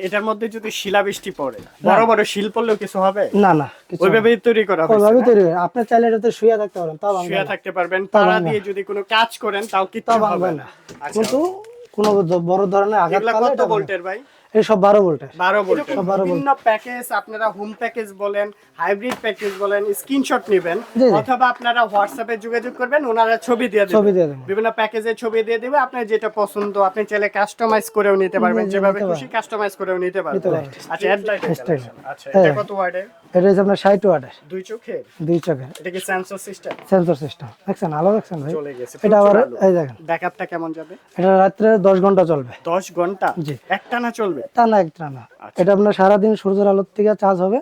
এটার মধ্যে যদি শিলাবৃষ্টি পড়ে বড় বড় শিল পড়লেও কিছু হবে? না না ওইভাবেই তৈরি করা হবে ওইভাবেই? তৈরি। আপনি চাইলে এটাতে শুয়ে থাকতে পারেন তাও ভাঙবে শুয়ে থাকতে পারবেন। তারা দিয়ে যদি কোনো কাজ করেন তাও কি তাও হবে ভাঙবে না। আচ্ছা। কিন্তু কোনো বড় ধরনের আঘাত কত ভোল্টের ভাই? এই সব 12 ভোল্ট 12 ভোল্ট সব 12 বিভিন্ন প্যাকেজ আপনারা হোম প্যাকেজ বলেন হাইব্রিড প্যাকেজ বলেন স্ক্রিনশট নেবেন। অথবা আপনারা হোয়াটসঅ্যাপে যোগাযোগ করবেন ওনারা ছবি দিয়ে দেবেন ছবি দিয়ে দেবে। বিভিন্ন প্যাকেজের ছবি দিয়ে দিবে আপনার যেটা পছন্দ আপনি চাইলে কাস্টমাইজ করেও নিতে পারবেন যেভাবে খুশি কাস্টমাইজ করেও নিতে পারবেন। আচ্ছা আচ্ছা হ্যাঁ। এটা কত ওয়ার্ডের এটা হচ্ছে আপনার ওয়াটের। দুই চোখের? দুই চোখের। এটা কি সেন্সর সিস্টেম সেন্সর সিস্টেম দেখছেন? আলো দেখছেন ভাই? চলে গেছে। এটা আবার এই দেখেন। ব্যাকআপটা কেমন যাবে? এটা রাত্রে দশ ঘণ্টা চলবে। দশ ঘণ্টা? জি। একটানা চলবে? আচ্ছা। এটা আপনার সারাদিন সূর্যের আলোর থেকে চার্জ হবে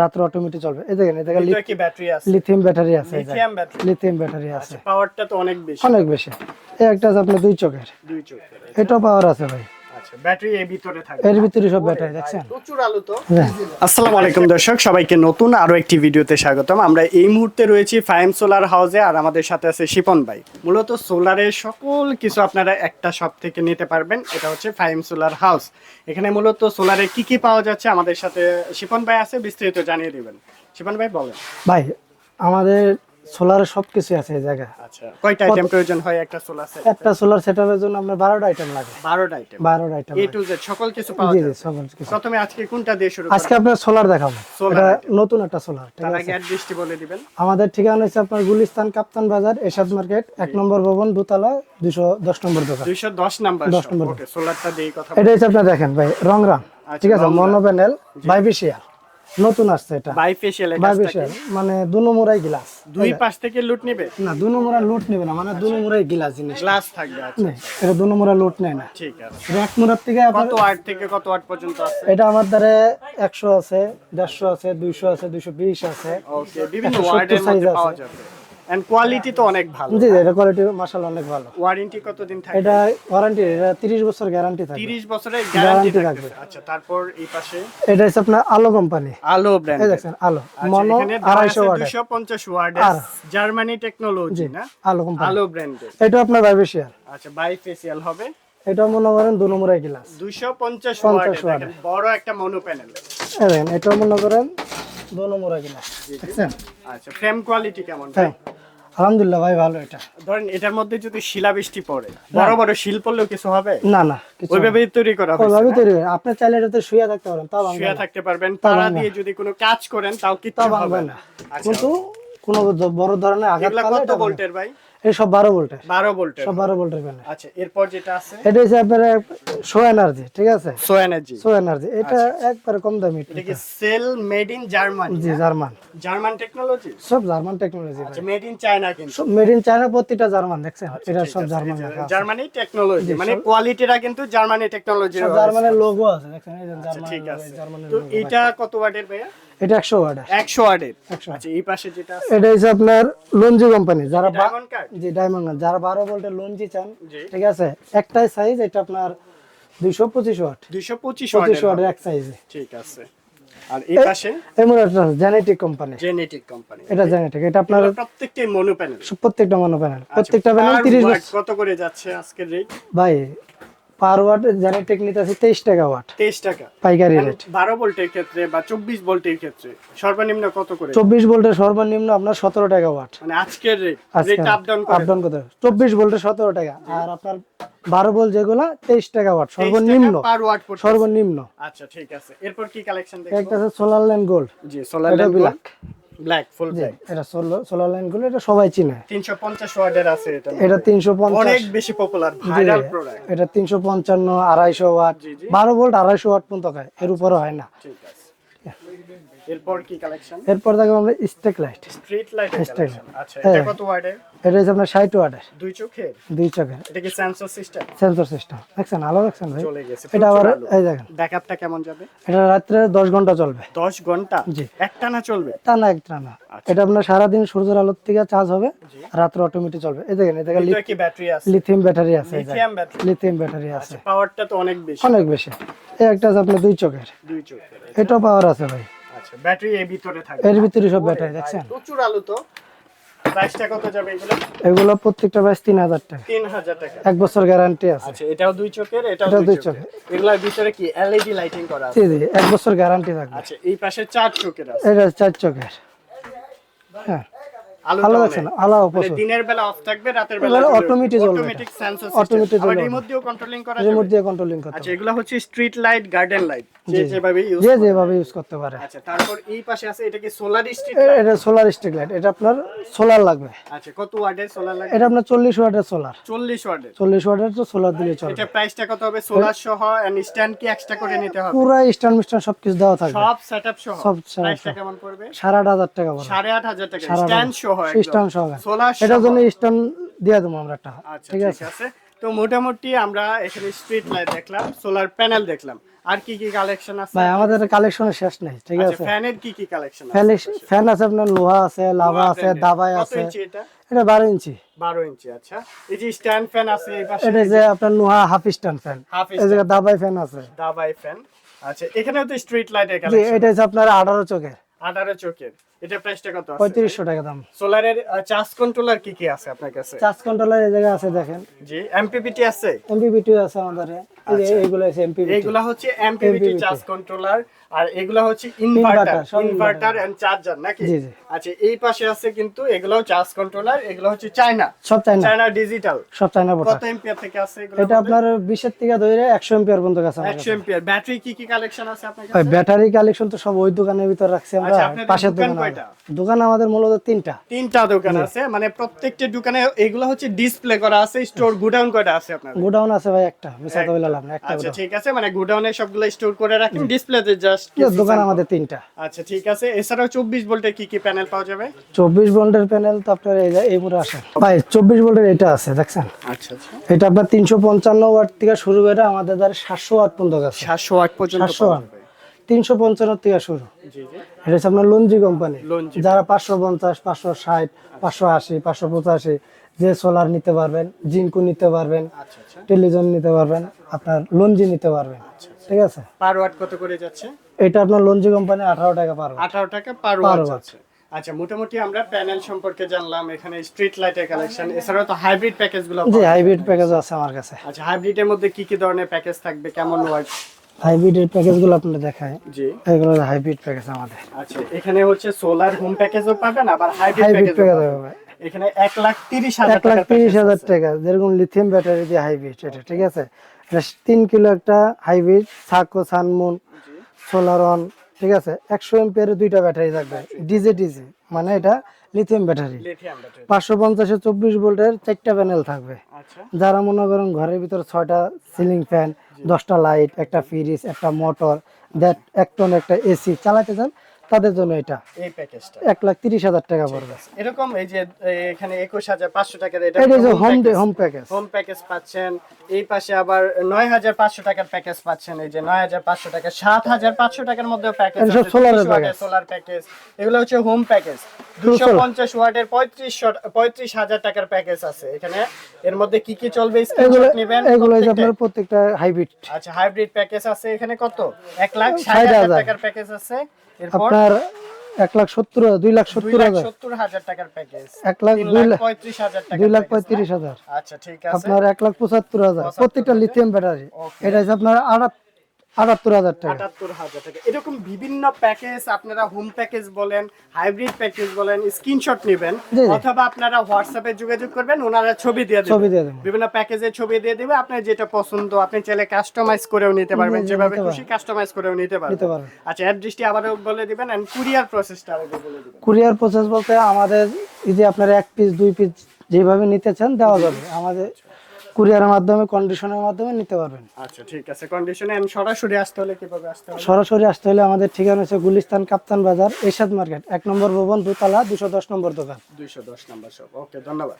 রাত্রে অটোমেটিক চলবে। এই দেখেন এই দেখেন কি ব্যাটারি আছে? লিথিয়াম ব্যাটারি আছে লিথিয়াম ব্যাটারি লিথিয়াম ব্যাটারি আছে। পাওয়ারটা তো অনেক বেশি। অনেক বেশি। এই একটা আছে আপনার দুই চোখের। দুই চোখের এটাও পাওয়ার আছে ভাই। ব্যাটারি এর ভিতরে থাকবে। এর ভিতরে সব ব্যাটারি দেখছেন? প্রচুর আলো তো। হ্যাঁ। আসসালামু আলাইকুম দর্শক সবাইকে নতুন আরও একটি ভিডিওতে স্বাগতম। আমরা এই মুহূর্তে রয়েছি ফাইম সোলার হাউসে আর আমাদের সাথে আছে শিপন ভাই। মূলত সোলারের সকল কিছু আপনারা একটা শপ থেকে নিতে পারবেন এটা হচ্ছে ফাইম সোলার হাউস এখানে মূলত সোলারে কি কি পাওয়া যাচ্ছে আমাদের সাথে শিপন ভাই আছে বিস্তারিত জানিয়ে দিবেন। শিপন ভাই বলেন। ভাই আমাদের সোলারে সব কিছু আছে এই জায়গায়। আচ্ছা কয়টা আইটেম প্রয়োজন হয় একটা সোলার সেট একটা সোলার সেটআপের জন্য আপনার বারোটা আইটেম লাগে। বারোটা আইটেম বারোটা আইটেম এ টু জেড সকল কিছু পাওয়া যায় জি সকল কিছু। প্রথমে আজকে কোনটা দিয়ে শুরু আজকে করব আপনার সোলার দেখাবো। এটা নতুন একটা সোলার ঠিক তার আছে? আগে অ্যাড্রেসটি বলে দিবেন। আমাদের ঠিকানা হচ্ছে আপনার গুলিস্তান কাপ্তান বাজার এশাদ মার্কেট এক নম্বর ভবন দোতলা দুশো দশ নম্বর দোকান। দুইশো দশ নাম্বার 10 নম্বর। ওকে সোলারটা দিয়ে কথা এটা হচ্ছে আপনার দেখেন ভাই রংরাম আচ্ছা, ঠিক আছে? মনো প্যানেল বাইবিশিয়াল নতুন আসছে এটা। বাইফেশিয়াল বাইফেশিয়াল মানে দুনো মোড়াই গ্লাস। দুই পাশ থেকে লুট নেবে? না দুনো মোড়া লুট নেবে না মানে দুনো মোড়াই গ্লাস জিনিস। গ্লাস থাকবে আচ্ছা। এটা দুনো মোড়া লুট নেয় না। ঠিক আছে। এক মোড়ার থেকে কত ওয়াট থেকে কত ওয়াট পর্যন্ত আছে? এটা আমার দ্বারে 100 আছে দেড়শো আছে দুইশো আছে দুইশো বিশ আছে। ওকে বিভিন্ন 170 ওয়ার্ডের মধ্যে পাওয়া যাবে। এন্ড কোয়ালিটি তো অনেক ভালো। জি এটা কোয়ালিটি মাসাল অনেক ভালো। ওয়ারেন্টি কতদিন থাকে এটা ওয়ারেন্টি এটা তিরিশ বছর গ্যারান্টি থাকে 30 বছরের গ্যারান্টি থাকবে। আচ্ছা তারপর এই পাশে? এটা হচ্ছে আপনার আলো কোম্পানি আলো ব্র্যান্ড এই দেখছেন আলো। মনো এখানে আড়াইশো ওয়াটের 250 ওয়ার্ডের আর- জার্মানি টেকনোলজি না? আলো কোম্পানি আলো ব্র্যান্ডের এটা আপনার বাইবেশিয়াল আচ্ছা বাইফেশিয়াল হবে? এটা মনে করেন দু নম্বরের গ্লাস 250 50 ওয়াটের ওয়াটের। বড় একটা মনো প্যানেল দেখেন এটা মনে করেন দু নম্বরের গ্লাস আচ্ছা ফ্রেম কোয়ালিটি কেমন? আলহামদুলিল্লাহ ভাই ভালো এটা। ধরেন এটার মধ্যে যদি শিলাবৃষ্টি পড়ে বড় বড় শিল পড়লেও কিছু হবে? না না ওইভাবেই তৈরি করা হবে ওইভাবেই তৈরি হবে আপনি চাইলে এটাতে শুয়ে থাকতে পারেন তাও ভাঙবে শুয়ে থাকতে পারবেন। তারা দিয়ে যদি কোনো কাজ করেন তাও কি তাও হবে ভাঙবে না। আচ্ছা। কিন্তু কোনো বড় ধরনের আঘাত কত ভোল্টের ভাই? এই সব ভোল্টের। বারো ভোল্টের সব বারো ভোল্টের প্যানেল আচ্ছা এরপর যেটা আছে? এটা হচ্ছে আপনার শো এনার্জি ঠিক আছে? সো এনার্জি শো এনার্জি এটা একবারে কম দামি এটা। কি সেল মেড ইন জার্মানি জি জার্মান জার্মান টেকনোলজি সব জার্মান টেকনোলজি আচ্ছা মেড ইন চায়না কিন্তু। সব মেড ইন চায়না প্রতিটা জার্মান দেখছেন? এটা সব জার্মান জার্মানি টেকনোলজি মানে কোয়ালিটিটা কিন্তু জার্মানি টেকনোলজি জার্মানের লোগো আছে দেখছেন? এই যে ঠিক আছে। জার্মানের তো এটা কত ওয়াটের ভাইয়া? এটা একশো ওয়াটের একশো ওয়াটের আচ্ছা এই পাশে যেটা আছে? এটা হচ্ছে আপনার লঞ্জি কোম্পানি। যারা ডায়মন্ড কার্ড জি ডায়মন্ড যারা বারো ভোল্টের লঞ্জি চান ঠিক আছে? একটাই সাইজ এটা আপনার দুইশো পঁচিশ ওয়াট দুইশো পঁচিশ পঁচিশ ওয়াটের ওয়াটের এক সাইজে ঠিক আছে। আর এই পাশে? জেনেটিক কোম্পানি জেনেটিক কোম্পানি এটা জেনেটিক এটা আপনার প্রত্যেকটাই মনো প্যানেল প্রত্যেকটা মনো প্যানেল প্রত্যেকটা প্যানেল কত করে যাচ্ছে আজকের রেট ভাই পার ওয়াট জেনেটিক নিতে আছে তেইশ টাকা ওয়াট তেইশ টাকা। পাইকারি রেট বারো ভোল্টের ক্ষেত্রে বা চব্বিশ ভোল্টের ক্ষেত্রে সর্বনিম্ন কত করে? চব্বিশ ভোল্টের সর্বনিম্ন আপনার সতেরো টাকা ওয়াট মানে আজকের রেট রেট আপ ডাউন করে। আপ ডাউন করতে চব্বিশ ভোল্টের সতেরো টাকা। আর আপনার বারো ভোল্ট যেগুলো তেইশ টাকা ওয়াট সর্বনিম্ন। পার ওয়াট সর্বনিম্ন। আচ্ছা ঠিক আছে। এরপর কি কালেকশন একটা আছে সোলার লাইন গোল্ড জি solar lamp black black full black এটা সোলার লাইনগুলো এটা সবাই চিনে। 350 ওয়াটের আছে এটা। এটা তিনশো পঞ্চাশ। অনেক বেশি পপুলার ভাইরাল প্রোডাক্ট এটা তিনশো পঞ্চান্ন আড়াইশো ওয়াট ভোল্ট আড়াইশো ওয়াট পর্যন্ত হয় এর উপরে হয় না। ঠিক আছে। এরপর কি কালেকশন এরপর দেখো আমরা স্টেক লাইট স্ট্রিট লাইট কালেকশন আচ্ছা হ্যাঁ। এটা কত ওয়াটের এটা হচ্ছে আপনার ষাট ওয়াটের দুই চোখের? দুই চোখের। এটা কি সেন্সর সিস্টেম সেন্সর সিস্টেম দেখছেন? আলো দেখছেন ভাই? চলে গেছে। এটা আবার এই দেখেন। ব্যাকআপটা কেমন যাবে? এটা রাত্রে দশ ঘণ্টা চলবে। 10 ঘণ্টা? জি। একটানা চলবে? তা না একটা না। আচ্ছা। এটা আপনার সারাদিন সূর্যের আলোর থেকে চার্জ হবে। রাত্রে অটোমেটিক চলবে। এই দেখেন এই দেখেন কি ব্যাটারি আছে? লিথিয়াম ব্যাটারি আছে লিথিয়াম ব্যাটারি লিথিয়াম ব্যাটারি আছে। পাওয়ারটা তো অনেক বেশি। অনেক বেশি। এই একটা আছে আপনার দুই চোখের। দুই চোখের এটাও পাওয়ার আছে ভাই। আচ্ছা ব্যাটারি এর ভিতরে থাকে এর ভিতরে সব ব্যাটারি দেখছেন? প্রচুর আলো তো। প্রাইসটা কত যাবে এগুলো? এগুলো প্রত্যেকটা প্রাইস তিন হাজার টাকা। তিন হাজার টাকা। এক বছর গ্যারান্টি আছে। আচ্ছা এটাও দুই চোখের এটাও দুই চকের এগুলোর ভিতরে কি এলইডি লাইটিং করা আছে? জি জি এক বছর গ্যারান্টি থাকবে। আচ্ছা এই পাশে চার চোখের আছে। এটা চার চোখের। হ্যাঁ। আলো আলো দেখছেন আলো প্রচুর দিনের বেলা অফ থাকবে রাতের বেলা এগুলো automatic sensor Automatic system remote দিয়েও কন্ট্রোলিং করা রিমোট দিয়ে কন্ট্রোলিং করতে আচ্ছা এগুলো হচ্ছে স্ট্রিট লাইট গার্ডেন লাইট যে জি, জি। যেভাবে ইউজ যে যেভাবে ইউজ করতে পারে। আচ্ছা তারপর এই পাশে আছে এটা কি সোলার স্ট্রিট এ- এটা সোলার স্ট্রিক লাইট এটা আপনার সোলার লাগবে। আচ্ছা কত ওয়াটের সোলার লাগে এটা আপনার চল্লিশ ওয়াটের সোলার 40 ওয়াটের। চল্লিশ ওয়াটের তো সোলার দিলে চলবে। এটা প্রাইসটা কত হবে? সোলার সহ এন্ড স্ট্যান্ড কি এক্সট্রা করে নিতে হবে? পুরো স্ট্যান্ড দেওয়া থাকবে। সব সেটআপ সহ। সব প্রাইসটা কেমন পড়বে? সাড়ে আট হাজার টাকা পড়বে। সাড়ে আট হাজার টাকা। স্ট্যান্ড সহ। স্ট্যান্ড সহ এটার জন্য স্ট্যান্ড দিয়ে দেবো আমরা একটা। আচ্ছা ঠিক ঠিক আছে? আছে। তো মোটামুটি আমরা এখানে স্ট্রিট লাইট দেখলাম সোলার প্যানেল দেখলাম। আর কি কি কালেকশন আছে? ভাই আমাদের কালেকশনের শেষ নেই ঠিক আচ্ছা আছে? ফ্যানের কি কি কালেকশন আছে? ফ্যান ফ্যান আছে আপনার লোহা আছে লাভা আছে দাবাই আছে। এটা? এটা বারো ইঞ্চি বারো ইঞ্চি আচ্ছা। এই যে স্ট্যান্ড ফ্যান আছে এই পাশে? এটা যে আপনার লোহা হাফ স্ট্যান্ড ফ্যান এই যে দাবাই ফ্যান আছে। দাবাই ফ্যান আচ্ছা এখানেও তো স্ট্রিট লাইটের কালেকশন এটা হচ্ছে আপনার আঠারো চোখের। আঠারো চোখের। এটা প্রাইসটা কত আছে পঁয়ত্রিশশো টাকা দাম। সোলারের চার্জ কন্ট্রোলার কি কি আছে আপনার কাছে? চার্জ কন্ট্রোলার এই জায়গায় আছে দেখেন। জি এমপিপিটি আছে? এমপিপিটি আছে আমাদের। এই এইগুলো আছে এমপিপিটি এইগুলা হচ্ছে এমপিপিটি চার্জ কন্ট্রোলার আর এগুলা হচ্ছে ইনভার্টার ইনভার্টার এন্ড চার্জার নাকি। আচ্ছা এই পাশে আছে কিন্তু এগুলাও চার্জ কন্ট্রোলার এগুলো হচ্ছে চায়না সব চাই না চায়না ডিজিটাল সব চাইনা কত থেকে আছে এগুলো এটা আপনার বিশের থেকে ধরে একশো এম্পিয়ার পর্যন্ত গেছে আমার 100 এম্পিয়ার ব্যাটারি কি কি কালেকশন আছে আপনার কাছে। ব্যাটারি কালেকশন তো সব ওই দোকানের ভিতর রাখছি আমরা। আচ্ছা, পাশের দোকান দোকান কয়টা? দোকান আমাদের মূলত তিনটা। তিনটা দোকান আছে মানে প্রত্যেকটা দোকানে এগুলো হচ্ছে ডিসপ্লে করা আছে স্টোর গুডাউন কয়টা আছে আপনার গোডাউন আছে ভাই একটা বললাম একটা। আচ্ছা ঠিক আছে মানে গুডাউনে সবগুলো স্টোর করে রাখেন ডিসপ্লেতে জাস্ট দোকান আমাদের তিনটা। আচ্ছা ঠিক আছে। এছাড়াও চব্বিশ ভোল্টের কি কি প্যানেল পাওয়া যাবে? চব্বিশ ভোল্টের প্যানেল তো আপনার এই যে- আসে। ভাই চব্বিশ ভোল্টের এটা আছে দেখছেন? আচ্ছা আচ্ছা। এটা আপনার তিনশো পঞ্চান্ন ওয়াট থেকে শুরু করে আমাদের দ্বারা সাতশো ওয়াট পর্যন্ত গেছে সাতশো আট পর্যন্ত 700 ওয়াট। তিনশো পঞ্চান্ন থেকে শুরু। জি জি। এটা হচ্ছে আপনার লঞ্জি কোম্পানি। যারা পাঁচশো পঞ্চাশ পাঁচশো ষাট পাঁচশো আশি পাঁচশো পঁচাশি যে সোলার নিতে পারবেন জিঙ্কু নিতে পারবেন আচ্ছা আচ্ছা। টেলিজন নিতে পারবেন আপনার লঞ্জি নিতে পারবেন। ঠিক আছে? পার ওয়াট কত করে যাচ্ছে? এটা আপনার লঞ্জি কোম্পানি আঠারো টাকা পারবে আঠারো টাকা পার ওয়াট আচ্ছা মোটামুটি আমরা প্যানেল সম্পর্কে জানলাম এখানে স্ট্রিট লাইটের কালেকশন এছাড়াও তো হাইব্রিড প্যাকেজগুলো জি হাইব্রিড প্যাকেজ আছে আমার কাছে। আচ্ছা হাইব্রিডের মধ্যে কি কি ধরনের প্যাকেজ থাকবে কেমন ওয়াট হাইব্রিডের প্যাকেজগুলো আপনাদের দেখায় জি। এগুলো হাইব্রিড প্যাকেজ আমাদের। আচ্ছা এখানে হচ্ছে সোলার হোম প্যাকেজও পাবেন আবার হাইব্রিড হাইব্রিড প্যাকেজ প্যাকেজ হবে এখানে এক লাখ তিরিশ হাজার এক লাখ তিরিশ হাজার আছে। টাকা যেরকম লিথিয়াম ব্যাটারি দিয়ে হাইব্রিড এটা ঠিক আছে? তিন কিলো একটা হাইব্রিড সাকো সানমুন। সোলার অন ঠিক আছে? একশো এমপিয়ারের দুইটা ব্যাটারি থাকবে। ডিজে ডিজে মানে এটা লিথিয়াম ব্যাটারি পাঁচশো পঞ্চাশে চব্বিশ ভোল্টের চারটা প্যানেল থাকবে। আচ্ছা। যারা মনে করেন ঘরের ভিতরে ছয়টা সিলিং ফ্যান দশটা লাইট একটা ফ্রিজ একটা মোটর দ্যাট এক টন একটা এসি চালাতে চান তাদের জন্য এটা। এই প্যাকেজটা। এক লাখ তিরিশ হাজার টাকা পড়বে। এরকম এই যে এখানে একুশ হাজার পাঁচশো টাকার এটা home home package home package পাচ্ছেন। এই পাশে আবার নয় হাজার পাঁচশো টাকার প্যাকেজ পাচ্ছেন। এই যে নয় হাজার পাঁচশো টাকা সাত হাজার পাঁচশো টাকার মধ্যে প্যাকেজ সোলার প্যাকেজ এগুলো হচ্ছে হোম প্যাকেজ দুশো পঞ্চাশ ওয়াটের পঁয়ত্রিশ পঁয়ত্রিশ হাজার টাকার প্যাকেজ আছে এখানে। এর মধ্যে কি কি চলবে? স্ক্রিনশট নেবেন এগুলো আপনার প্রত্যেকটা হাইব্রিড আচ্ছা হাইব্রিড প্যাকেজ আছে এখানে কত? এক লাখ ষাট হাজার। টাকার প্যাকেজ আছে। এরপর আপনার এক লাখ সত্তর দুই লাখ সত্তর হাজার। টাকার প্যাকেজ এক লাখ দুই লাখ দুই লাখ পঁয়ত্রিশ হাজার। আচ্ছা ঠিক আছে। আপনার এক লাখ পঁচাত্তর হাজার। প্রত্যেকটা লিথিয়াম ব্যাটারি এটা হচ্ছে আপনার আটাত- আটাত্তর হাজার টাকা। আটাত্তর হাজার টাকা। এরকম বিভিন্ন প্যাকেজ আপনারা হোম প্যাকেজ বলেন হাইব্রিড প্যাকেজ বলেন স্ক্রিনশট নেবেন। অথবা আপনারা হোয়াটসঅ্যাপে যোগাযোগ করবেন ওনারা ছবি দিয়ে ছবি দিয়ে দেবো। বিভিন্ন প্যাকেজের ছবি দিয়ে দেবে আপনার যেটা পছন্দ আপনি চাইলে কাস্টমাইজ করেও নিতে পারবেন যেভাবে খুশি কাস্টমাইজ করেও নিতে পারবেন। আচ্ছা অ্যাড্রেসটি আবারও বলে দিবেন এন্ড কুরিয়ার প্রসেসটা আরেকবার বলে দিবেন। কুরিয়ার প্রসেস বলতে আমাদের এই যে আপনার এক পিস দুই পিস যেভাবে নিতে চান দেওয়া যাবে। আমাদের কুরিয়ারের মাধ্যমে কন্ডিশনের মাধ্যমে নিতে পারবেন। আচ্ছা ঠিক আছে। কন্ডিশনে আমি সরাসরি আসতে হলে কীভাবে আসতে হবে? সরাসরি আসতে হলে আমাদের ঠিকানা হচ্ছে গুলিস্তান কাপ্তান বাজার এরশাদ মার্কেট এক নম্বর ভবন দুতলা দুশো দশ নম্বর দোকান। দুইশো দশ নম্বর সব ওকে ধন্যবাদ।